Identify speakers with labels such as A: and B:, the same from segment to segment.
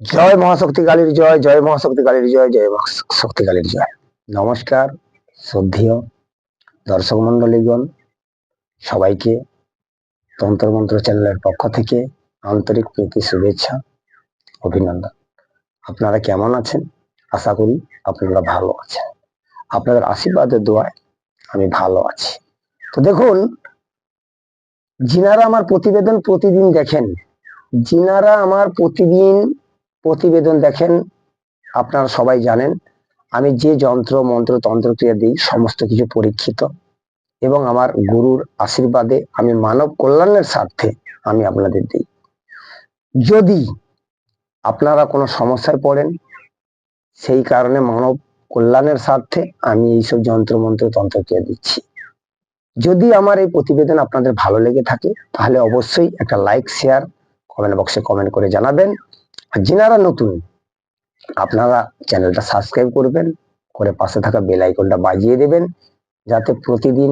A: জয় মহাশক্তি কালীর জয় জয় মহাশক্তি কালীর জয় জয় শক্তি কালীর জয়। নমস্কার, শ্রদ্ধেয় দর্শক মন্ডলীগণ সবাইকে তন্ত্রমন্ত্র চ্যানেলের পক্ষ থেকে আন্তরিক প্রীতি, শুভেচ্ছা, অভিনন্দন। আপনারা কেমন আছেন? আশা করি আপনারা ভালো আছেন। আপনাদের আশীর্বাদের দোয়ায় আমি ভালো আছি। তো দেখুন, যিনারা আমার প্রতিবেদন প্রতিদিন দেখেন, যিনারা আমার প্রতিদিন প্রতিবেদন দেখেন, আপনারা সবাই জানেন, আমি যে যন্ত্র, মন্ত্র, তন্ত্রক্রিয়া দিই, সমস্ত কিছু পরীক্ষিত এবং আমার গুরুর আশীর্বাদে আমি মানব কল্যাণের স্বার্থে আমি আপনাদের দিই। যদি আপনারা কোনো সমস্যায় পড়েন, সেই কারণে মানব কল্যাণের স্বার্থে আমি এইসব যন্ত্র, মন্ত্র, তন্ত্রক্রিয়া দিচ্ছি। যদি আমার এই প্রতিবেদন আপনাদের ভালো লেগে থাকে, তাহলে অবশ্যই একটা লাইক, শেয়ার কমেন্ট বক্সে কমেন্ট করে জানাবেন। আর যিনারা নতুন, আপনারা চ্যানেলটা সাবস্ক্রাইব করবেন, করে পাশে থাকা বেল আইকনটা বাজিয়ে দেবেন, যাতে প্রতিদিন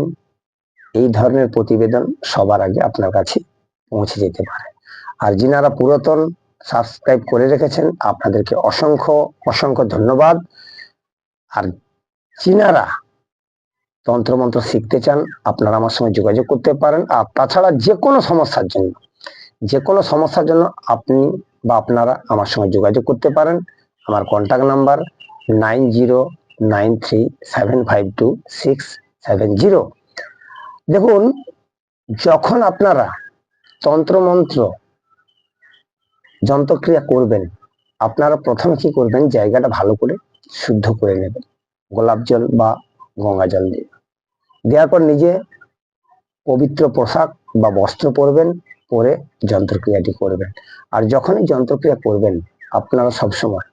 A: এই ধরনের প্রতিবেদন সবার আগে আপনার কাছে পৌঁছে যেতে পারে। আর যিনারা পুরাতন সাবস্ক্রাইব করে রেখেছেন, আপনাদেরকে অসংখ্য অসংখ্য ধন্যবাদ। আর যিনারা তন্ত্রমন্ত্র শিখতে চান, আপনারা আমার সঙ্গে যোগাযোগ করতে পারেন। আর তাছাড়া যে কোনো সমস্যার জন্য যে কোনো সমস্যার জন্য আপনি বা আপনারা আমার সঙ্গে যোগাযোগ করতে পারেন। আমার contact number nine zero nine three seven five two six seven zero দেখুন, যখন আপনারা তন্ত্রমন্ত্র, যন্ত্রক্রিয়া করবেন, আপনারা প্রথমে কি করবেন, জায়গাটা ভালো করে শুদ্ধ করে নেবেন। গোলাপ জল বা গঙ্গা জল দিয়ে। দেওয়ার পর নিজে পবিত্র পোশাক বা বস্ত্র পরবেন। পরে যন্ত্রক্রিয়াটি করবেন। আর যখনই যন্ত্রক্রিয়া করবেন, আপনারা সবসময়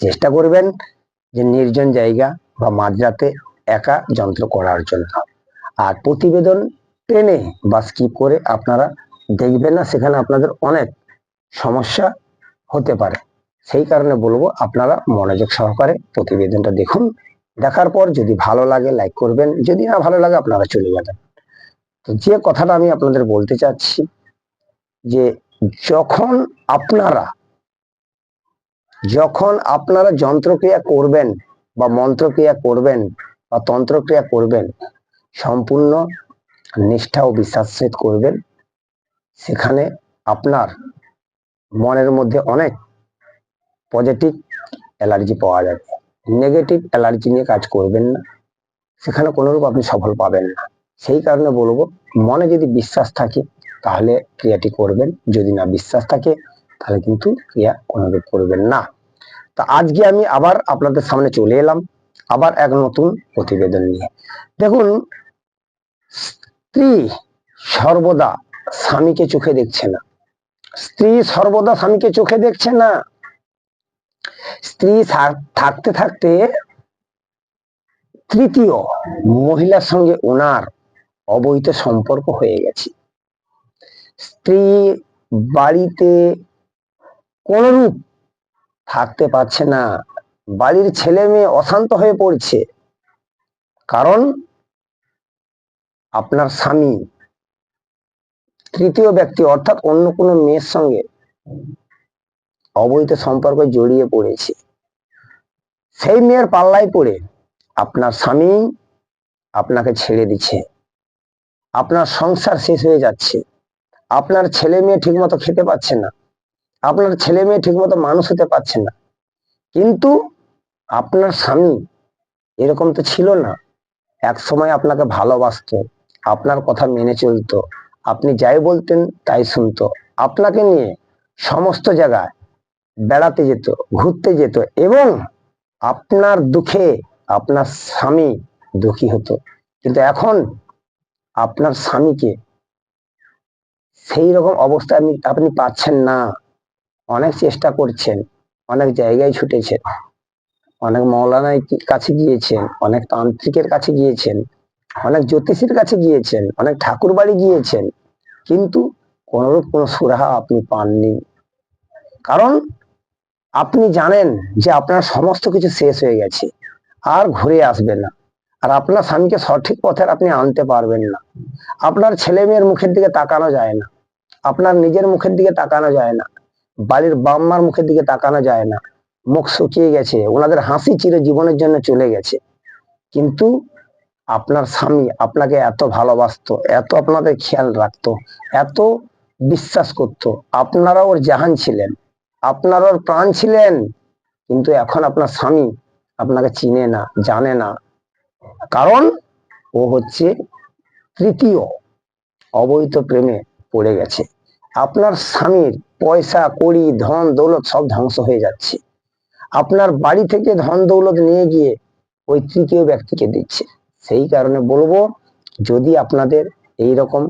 A: চেষ্টা করবেন যে নির্জন জায়গা বা মাঝরাতে একা যন্ত্র করার জন্য। আর প্রতিবেদন টেনে বা স্কিপ করে আপনারা দেখবেন না, সেখানে আপনাদের অনেক সমস্যা হতে পারে। সেই কারণে বলব, আপনারা মনোযোগ সহকারে প্রতিবেদনটা দেখুন। দেখার পর যদি ভালো লাগে লাইক করবেন। যদি না ভালো লাগে, আপনারা চলে যাবেন। তো যে কথাটা আমি আপনাদের বলতে চাচ্ছি যে যখন আপনারা যখন আপনারা যন্ত্রক্রিয়া করবেন বা মন্ত্রক্রিয়া করবেন বা তন্ত্রক্রিয়া করবেন, সম্পূর্ণ নিষ্ঠা ও বিশ্বাস করবেন, সেখানে আপনার মনের মধ্যে অনেক পজিটিভ অ্যালার্জি পাওয়া যাবে। নেগেটিভ অ্যালার্জি নিয়ে কাজ করবেন না। সেখানে কোনোরূপ আপনি সফল পাবেন না। সেই কারণে বলব, মনে যদি বিশ্বাস থাকে, তাহলে ক্রিয়াটি করবেন। যদি না বিশ্বাস থাকে, তাহলে কিন্তু ক্রিয়া কোনোরূপ করবেন না। তা আজকে আমি আবার আপনাদের সামনে চলে এলাম, আবার এক নতুন প্রতিবেদন নিয়ে। দেখুন, স্ত্রী সর্বদা স্বামীকে চোখে দেখছে না। স্ত্রী সর্বদা স্বামীকে চোখে দেখছে না। স্ত্রী থাকতে থাকতে তৃতীয় মহিলার সঙ্গে ওনার অবৈধ সম্পর্ক হয়ে গেছে। স্ত্রী বাড়িতে কোনরূপ থাকতে পারছে না। বাড়ির ছেলে মেয়ে অশান্ত হয়ে পড়ছে। কারণ আপনার স্বামী তৃতীয় ব্যক্তি অর্থাৎ অন্য কোনো মেয়ের সঙ্গে অবৈধ সম্পর্কে জড়িয়ে পড়েছে। সেই মেয়ের পাল্লায় পড়ে আপনার স্বামী আপনাকে ছেড়ে দিচ্ছে। আপনার সংসার শেষ হয়ে যাচ্ছে। আপনার ছেলে মেয়ে ঠিকমতো খেতে পাচ্ছে না। আপনার ছেলে মেয়ে ঠিকমতো মানুষ হতে পারছে না। কিন্তু আপনার স্বামী এরকম তো ছিল না। এক সময় আপনাকে ভালোবাসতো, আপনার কথা মেনে চলতো, আপনি যাই বলতেন তাই শুনতো। আপনাকে নিয়ে সমস্ত জায়গায় বেড়াতে যেত, ঘুরতে যেত এবং আপনার দুঃখে আপনার স্বামী দুঃখী হতো। কিন্তু এখন আপনার স্বামীকে। সেই রকম অবস্থা আপনি আপনি পাচ্ছেন না। অনেক চেষ্টা করছেন, অনেক জায়গায় ছুটেছেন, অনেক মৌলানার কাছে গিয়েছেন, অনেক তান্ত্রিকের কাছে গিয়েছেন, অনেক জ্যোতিষীর কাছে গিয়েছেন, অনেক ঠাকুর বাড়ি গিয়েছেন, কিন্তু কোনরূপ কোনো সুরাহা আপনি পাননি। কারণ আপনি জানেন যে আপনার সমস্ত কিছু শেষ হয়ে গেছে, আর ঘুরে আসবে না। আর আপনার স্বামীকে সঠিক পথে আপনি আনতে পারবেন না। আপনার ছেলে মেয়ের মুখের দিকে তাকানো যায় না। আপনার নিজের মুখের দিকে তাকানো যায় না। বাড়ির বাম্মার মুখের দিকে তাকানো যায় না। মুখ শুকিয়ে গেছে। ওনাদের হাসি চির জীবনের জন্য চলে গেছে। কিন্তু আপনার স্বামী আপনাকে এত ভালোবাসতো, এত আপনাদের খেয়াল রাখতো, এত বিশ্বাস করতো। আপনারা ওর জাহান ছিলেন। আপনারা ওর প্রাণ ছিলেন। কিন্তু এখন আপনার স্বামী আপনাকে চিনে না, জানে না। কারণ ও হচ্ছে তৃতীয় অবৈধ প্রেমে পড়ে গেছে। আপনার স্বামীর পয়সা, কড়ি, ধন, দৌলত সব ধ্বংস হয়ে যাচ্ছে। আপনার বাড়ি থেকে ধন, দৌলত নিয়ে গিয়ে ওই তৃতীয় ব্যক্তিকে দিচ্ছে। সেই কারণে বলব, যদি আপনাদের এই রকম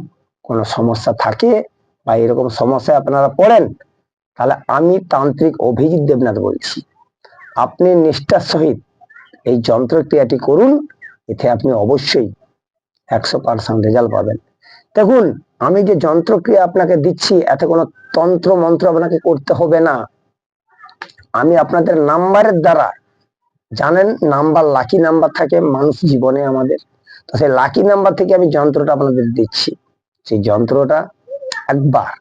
A: কোনো সমস্যা থাকে বা এরকম সমস্যায় আপনারা পড়েন, তাহলে আমি তান্ত্রিক অভিজিৎ দেবনাথ বলছি। আপনি নিষ্ঠার সহিত এই যন্ত্রক্রিয়াটি করুন এতে আপনি অবশ্যই একশো পার্সেন্ট রেজাল্ট পাবেন। দেখুন, আমি যে যন্ত্রক্রিয়া আপনাকে দিচ্ছি, এতে কোনো তন্ত্র মন্ত্র আপনাকে করতে হবে না। আমি আপনাদের নাম্বারের দ্বারা, জানেন, নাম্বার লাকি নাম্বার থাকে মানুষ জীবনে আমাদের। তো সেই লাকি নাম্বার থেকে আমি যন্ত্রটা আপনাদের দিচ্ছি। সেই যন্ত্রটা একবার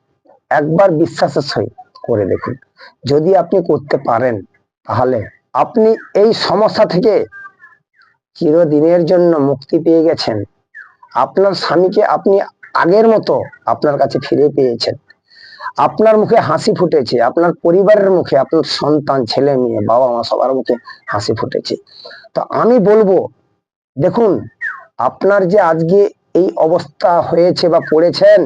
A: একবার বিশ্বাসের সহিত করে দেখুন। যদি আপনি করতে পারেন, তাহলে আপনি এই সমস্যা থেকে চিরদিনের জন্য মুক্তি পেয়ে গেছেন। আপনার স্বামীকে আপনি আগের মতো আপনার কাছে ফিরে পেয়েছেন। আপনার মুখে হাসি ফুটেছে, আপনার পরিবারের মুখে, আপনার সন্তান, ছেলে, মেয়ে বাবা মা সবার মুখে হাসি ফুটেছে। তো আমি বলব, দেখুন, আপনার যে আজকে এই অবস্থা হয়েছে বা পড়েছেন,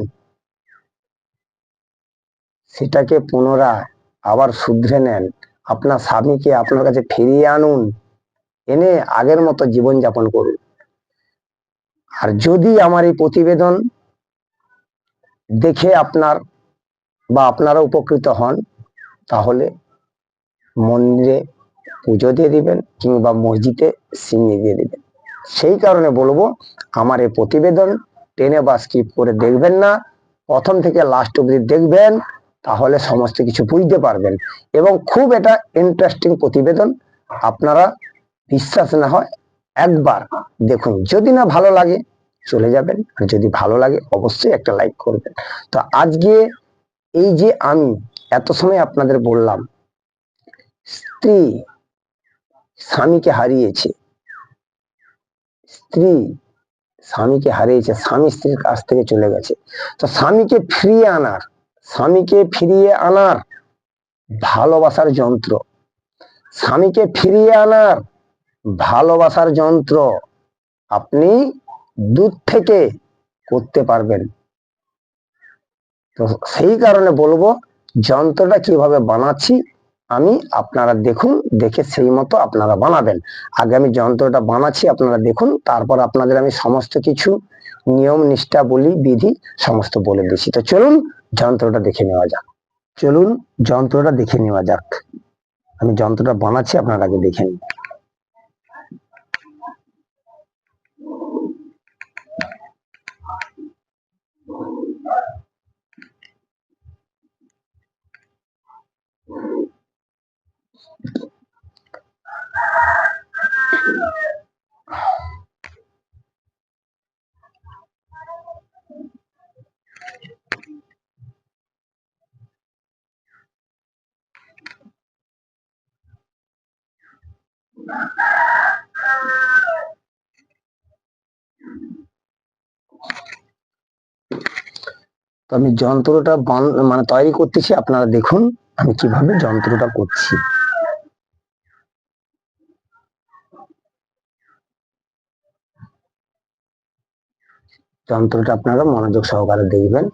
A: সেটাকে পুনরায় আবার শুধরে নেন। আপনার স্বামীকে আপনার কাছে ফিরিয়ে আনুন। এনে আগের মতো জীবনযাপন করুন। আর যদি আমার এই প্রতিবেদন দেখে আপনার বা আপনারা উপকৃত হন, তাহলে মন্দিরে পুজো দিয়ে দিবেন কিংবা মসজিদে সিঙ্গি দিয়ে দিবেন। সেই কারণে বলব, আমার এই প্রতিবেদন টেনে বা স্কিপ করে দেখবেন না। প্রথম থেকে লাস্ট অবধি দেখবেন, তাহলে সমস্ত কিছু বুঝতে পারবেন। এবং খুব এটা ইন্টারেস্টিং প্রতিবেদন আপনারা বিশ্বাস না হয়, একবার দেখুন, যদি না ভালো লাগে চলে যাবেন, আর যদি ভালো লাগে অবশ্যই একটা লাইক করবেন। তো আজকে এই যে আমি এত সময় আপনাদের বললাম, স্ত্রী স্বামীকে হারিয়েছে, স্ত্রী স্বামীকে হারিয়েছে, স্বামী স্ত্রীর কাছ থেকে চলে গেছে। তো স্বামীকে ফিরিয়ে আনার, স্বামীকে ফিরিয়ে আনার ভালোবাসার যন্ত্র, স্বামীকে ফিরিয়ে আনার ভালোবাসার যন্ত্র আপনি দূর থেকে করতে পারবেন। তো সেই কারণে বলব, যন্ত্রটা কীভাবে বানাচ্ছি, আমি আপনারা দেখুন, দেখে সেই মতো আপনারা বানাবেন। আগে আমি যন্ত্রটা বানাচ্ছি, আপনারা দেখুন, তারপর আপনাদের আমি সমস্ত কিছু নিয়ম, নিষ্ঠা, বলি, বিধি সমস্ত বলে দিচ্ছি। তো চলুন, যন্ত্রটা দেখে নেওয়া যাক। চলুন, যন্ত্রটা দেখে নেওয়া যাক। আমি যন্ত্রটা বানাচ্ছি, আপনারা আগে দেখে নিন। তো আমি যন্ত্রটা মানে তৈরি করতেছি, আপনারা দেখুন আমি কীভাবে যন্ত্রটা করছি। যন্ত্রটা আপনারা মনোযোগ সহকারে দেখবেন।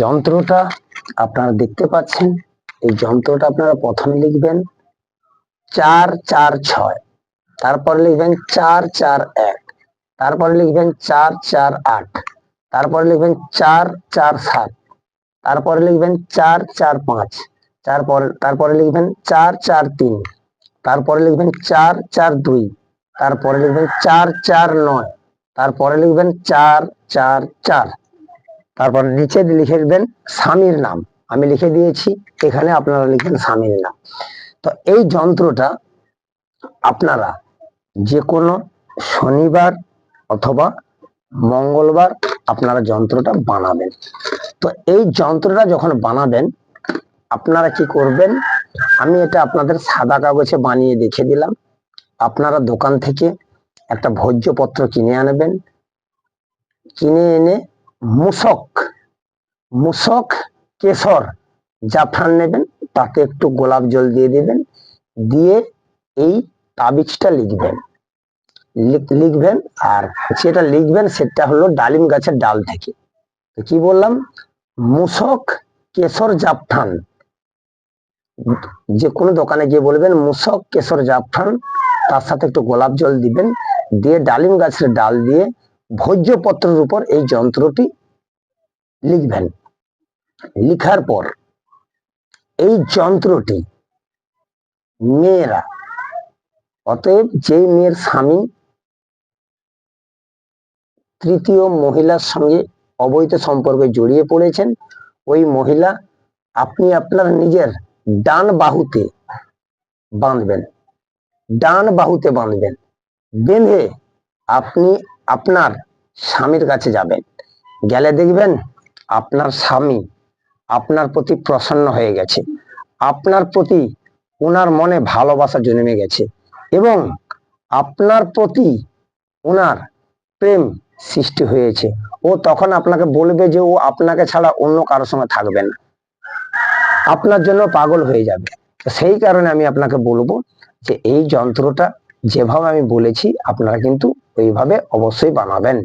A: যন্ত্রটা আপনারা দেখতে পাচ্ছেন। এই যন্ত্রটা আপনারা প্রথমে লিখবেন চার চার ছয়, তারপরে লিখবেন চার চার এক, তারপরে লিখবেন চার চার আট, তারপরে লিখবেন চার চার সাত, তারপরে লিখবেন চার চার পাঁচ, তারপর, তারপরে লিখবেন চার চার তিন, তারপরে লিখবেন চার চার দুই, তারপরে লিখবেন চার চার নয়, তারপরে লিখবেন চার চার চার। তারপর নিচে লিখে দেবেন স্বামীর নাম। আমি লিখে দিয়েছি, এখানে আপনারা লিখবেন স্বামীর নাম। তো এই যন্ত্রটা আপনারা যে কোনো শনিবার অথবা মঙ্গলবার আপনারা যন্ত্রটা বানাবেন। তো এই যন্ত্রটা যখন বানাবেন, আপনারা কি করবেন? আমি এটা আপনাদের সাদা কাগজে বানিয়ে দেখে দিলাম। আপনারা দোকান থেকে একটা ভোজ্যপত্র কিনে আনবেন। কিনে এনে মূসক মূসক কেশর। জাফরান নেবেন তাতে একটু গোলাপ জল দিয়ে দেবেন, দিয়ে এই তাবিজটা লিখবেন। লিখ- লিখবেন, আর যেটা লিখবেন সেটা হলো ডালিম গাছের ডাল থেকে। কি বললাম? মূসক কেশর জাফরান। যে কোনো দোকানে গিয়ে বলবেন, মূসক কেশর জাফরান। তার সাথে একটু গোলাপ জল দিবেন, দিয়ে ডালিম গাছের ডাল দিয়ে ভোজ্যপত্রের উপর এই যন্ত্রটি লিখবেন। লিখার পর এই যন্ত্রটি মেয়েরা, অতএব যেই মেয়ের স্বামী তৃতীয় মহিলার সঙ্গে অবৈধ সম্পর্কে জড়িয়ে পড়েছেন, ওই মহিলা আপনি আপনার নিজের ডান বাহুতে বাঁধবেন। ডান বাহুতে বাঁধবেন। বেঁধে আপনি আপনার স্বামীর কাছে যাবেন। গেলে দেখবেন আপনার স্বামী আপনার প্রতি প্রসন্ন হয়ে গেছে। আপনার প্রতি ওনার মনে ভালোবাসা জন্মে গেছে এবং আপনার প্রতি ওনার প্রেম সৃষ্টি হয়েছে। ও তখন আপনাকে বলবে যে ও আপনাকে ছাড়া অন্য কারোর সঙ্গে থাকবে না। আপনার জন্য পাগল হয়ে যাবে। সেই কারণে আমি আপনাকে বলব যে এই যন্ত্রটা যেভাবে আমি বলেছি আপনারা কিন্তু ওইভাবে অবশ্যই বানাবেন।